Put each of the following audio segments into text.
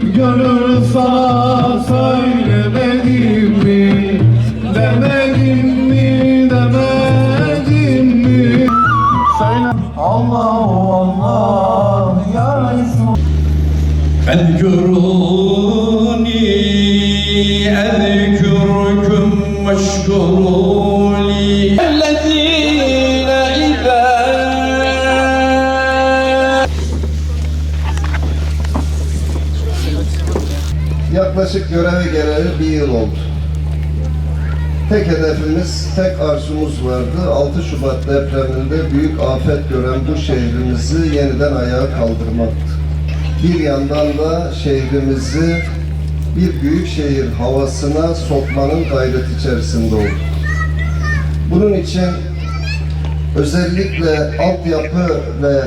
Gönül sana söylemedim mi? Demedim mi? Demedim mi? Söyle Allah Allah ya Resul El göruni el kürküm meşgul Yaklaşık göreve geleli bir yıl oldu. Tek hedefimiz, tek arzumuz vardı. 6 Şubat depreminde büyük afet gören bu şehrimizi yeniden ayağa kaldırmaktı. Bir yandan da şehrimizi bir büyük şehir havasına sokmanın gayreti içerisinde olduk. Bunun için özellikle altyapı ve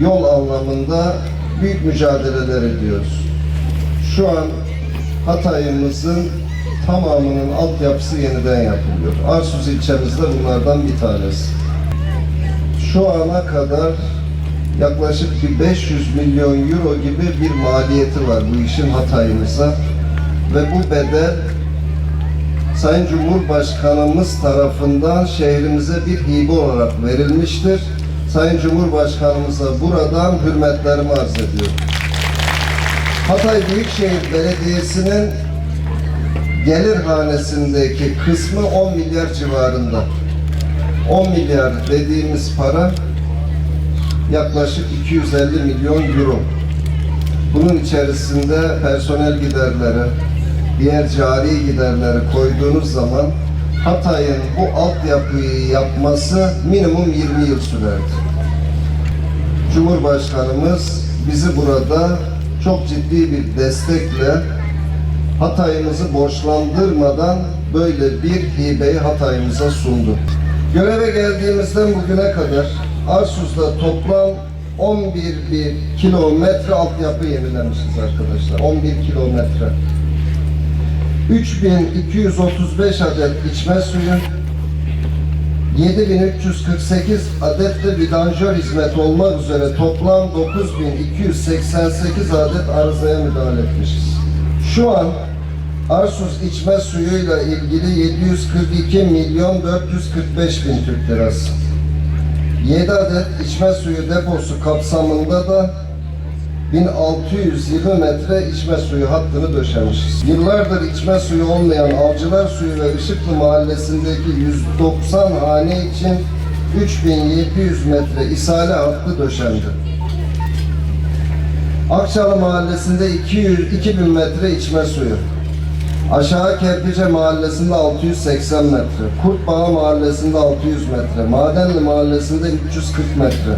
yol anlamında büyük mücadeleler ediyoruz. Şu an Hatay'ımızın tamamının altyapısı yeniden yapılıyor. Arsuz ilçemizde bunlardan bir tanesi. Şu ana kadar yaklaşık bir 500 milyon euro gibi bir maliyeti var bu işin Hatay'ımıza. Ve bu bedel Sayın Cumhurbaşkanımız tarafından şehrimize bir hibe olarak verilmiştir. Sayın Cumhurbaşkanımıza buradan hürmetlerimi arz ediyorum. Hatay Büyükşehir Belediyesi'nin gelir hanesindeki kısmı 10 milyar civarında. 10 milyar dediğimiz para yaklaşık 250 milyon euro. Bunun içerisinde personel giderleri, diğer cari giderleri koyduğunuz zaman Hatay'ın bu altyapıyı yapması minimum 20 yıl sürerdi. Cumhurbaşkanımız bizi burada çok ciddi bir destekle Hatay'ımızı borçlandırmadan böyle bir hibeyi Hatay'ımıza sundu. Göreve geldiğimizden bugüne kadar Arsuz'da toplam 11 bir kilometre altyapı yenilemişiz arkadaşlar. 11 kilometre. 3235 adet içme suyu, 7348 adet de vidanjör hizmeti olmak üzere toplam 9288 adet arızaya müdahale etmişiz. Şu an Arsuz içme suyuyla ilgili 742 milyon 445 bin Türk lirası. 7 adet içme suyu deposu kapsamında da 1620 metre içme suyu hattını döşemişiz. Yıllardır içme suyu olmayan Avcılar Suyu ve Işıklı mahallesindeki 190 hane için 3700 metre isale hattı döşendi. Akçalı mahallesinde 200, 2000 metre içme suyu. Aşağı Kerpiçe mahallesinde 680 metre. Kurtbağı mahallesinde 600 metre. Madenli mahallesinde 340 metre.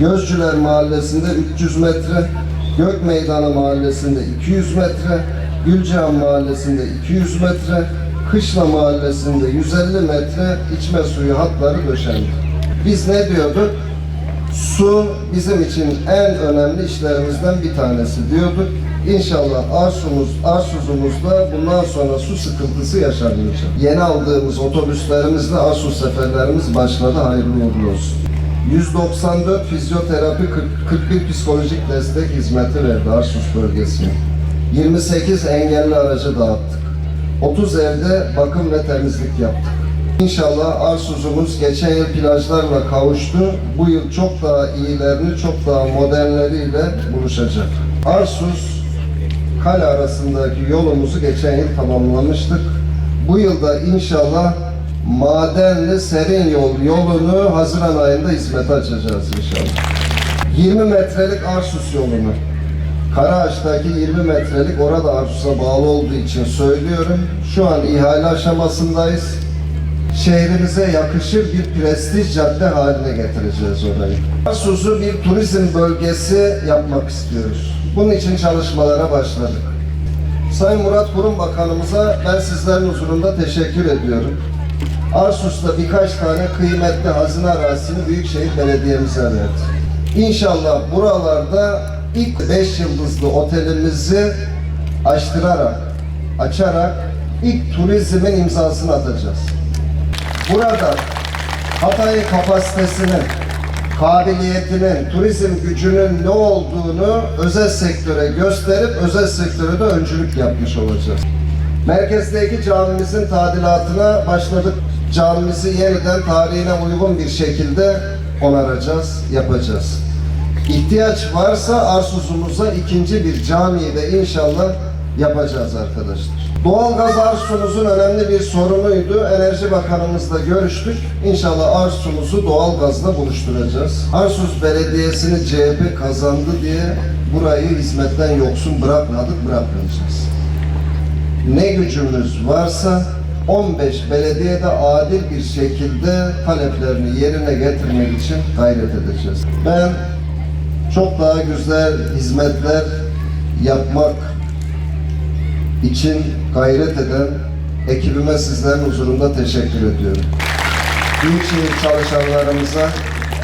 Gözcüler mahallesinde 300 metre. Gök Meydanı mahallesinde 200 metre. Gülcihan mahallesinde 200 metre. Kışla mahallesinde 150 metre içme suyu hatları döşendi. Biz ne diyorduk? Su bizim için en önemli işlerimizden bir tanesi diyorduk. İnşallah Arsumuz, Arsuzumuzda bundan sonra su sıkıntısı yaşanmayacak. Yeni aldığımız otobüslerimizle Arsuz seferlerimiz başladı. Hayırlı uğurlu olsun. 194 fizyoterapi, 40 41 psikolojik destek hizmeti verdi Arsus bölgesine. 28 engelli aracı dağıttık. 30 evde bakım ve temizlik yaptık. İnşallah Arsuz'umuz geçen yıl plajlarla kavuştu. Bu yıl çok daha iyilerini, çok daha modernleriyle buluşacak. Arsuz, Kale arasındaki yolumuzu geçen yıl tamamlamıştık. Bu yılda inşallah Madenli Serin Yol yolunu Haziran ayında hizmete açacağız inşallah. 20 metrelik Arsus yolunu. Karaağaç'taki 20 metrelik orada Arsus'a bağlı olduğu için söylüyorum. Şu an ihale aşamasındayız. Şehrimize yakışır bir prestij cadde haline getireceğiz orayı. Arsus'u bir turizm bölgesi yapmak istiyoruz. Bunun için çalışmalara başladık. Sayın Murat Kurum Bakanımıza ben sizlerin huzurunda teşekkür ediyorum. Arsus'ta birkaç tane kıymetli hazine arazisini Büyükşehir Belediye'mize verdi. İnşallah buralarda ilk 5 yıldızlı otelimizi açtırarak, açarak ilk turizmin imzasını atacağız. Burada Hatay'ın kapasitesini kabiliyetinin, turizm gücünün ne olduğunu özel sektöre gösterip özel sektöre de öncülük yapmış olacağız. Merkezdeki camimizin tadilatına başladık. Camimizi yeniden tarihine uygun bir şekilde onaracağız, yapacağız. İhtiyaç varsa Arsuz'umuza ikinci bir camiyi de inşallah yapacağız arkadaşlar. Doğalgaz Arsuz'umuzun önemli bir sorunuydu. Enerji Bakanımızla görüştük. İnşallah Arsuz'umuzu doğalgazla buluşturacağız. Arsuz Belediyesi'ni CHP kazandı diye burayı hizmetten yoksun bırakmadık, bırakmayacağız. Ne gücümüz varsa 15 belediyede adil bir şekilde taleplerini yerine getirmek için gayret edeceğiz. Ben çok daha güzel hizmetler yapmak için gayret eden ekibime sizlerin huzurunda teşekkür ediyorum. Büyükşehir çalışanlarımıza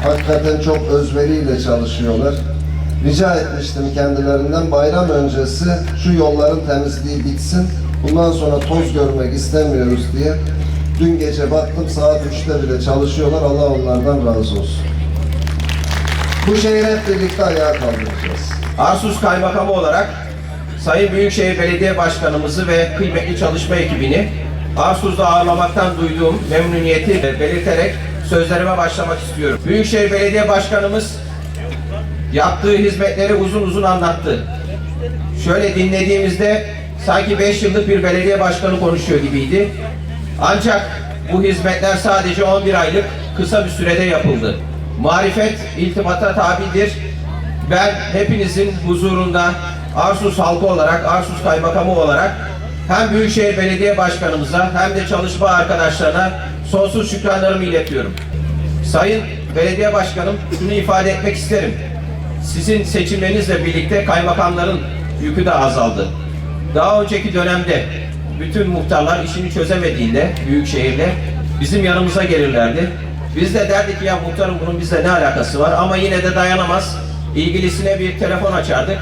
hakikaten çok özveriyle çalışıyorlar. Rica etmiştim kendilerinden bayram öncesi şu yolların temizliği bitsin. Bundan sonra toz görmek istemiyoruz diye. Dün gece baktım saat 3'te bile çalışıyorlar. Allah onlardan razı olsun. Bu şehri hep birlikte ayağa kaldıracağız. Arsuz Kaymakamı olarak Sayın Büyükşehir Belediye Başkanımızı ve kıymetli çalışma ekibini Arsuz'da ağırlamaktan duyduğum memnuniyeti belirterek sözlerime başlamak istiyorum. Büyükşehir Belediye Başkanımız yaptığı hizmetleri uzun uzun anlattı. Şöyle dinlediğimizde sanki 5 yıllık bir belediye başkanı konuşuyor gibiydi. Ancak bu hizmetler sadece 11 aylık kısa bir sürede yapıldı. Marifet iltifata tabidir. Ben hepinizin huzurunda Arsuz halkı olarak, Arsuz kaymakamı olarak hem Büyükşehir Belediye Başkanımıza hem de çalışma arkadaşlarına sonsuz şükranlarımı iletiyorum. Sayın Belediye Başkanım şunu ifade etmek isterim. Sizin seçimlerinizle birlikte kaymakamların yükü de azaldı. Daha önceki dönemde bütün muhtarlar işini çözemediğinde büyük şehirde bizim yanımıza gelirlerdi. Biz de derdik ki ya muhtarım bunun bizle ne alakası var ama yine de dayanamaz. İlgilisine bir telefon açardık.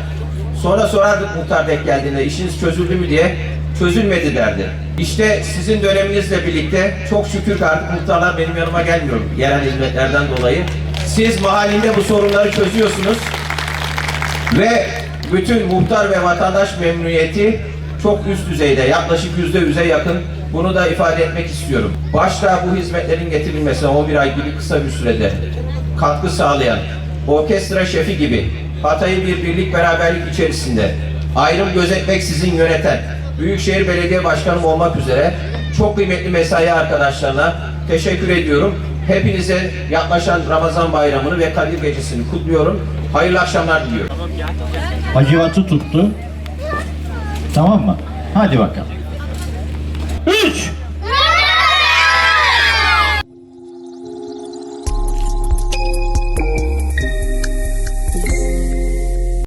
Sonra sorardık muhtar denk geldiğinde işiniz çözüldü mü diye çözülmedi derdi. İşte sizin döneminizle birlikte çok şükür artık muhtarlar benim yanıma gelmiyor yerel hizmetlerden dolayı. Siz mahallinde bu sorunları çözüyorsunuz ve bütün muhtar ve vatandaş memnuniyeti çok üst düzeyde, yaklaşık yüzde yüze yakın. Bunu da ifade etmek istiyorum. Başta bu hizmetlerin getirilmesine 11 ay gibi kısa bir sürede katkı sağlayan orkestra şefi gibi Hatay'ı bir birlik beraberlik içerisinde ayrım gözetmeksizin yöneten Büyükşehir Belediye Başkanım olmak üzere çok kıymetli mesai arkadaşlarına teşekkür ediyorum. Hepinize yaklaşan Ramazan bayramını ve Kadir Gecesi'ni kutluyorum. Hayırlı akşamlar diliyorum. Hacivatı tuttu. Tamam mı? Hadi bakalım. Üç.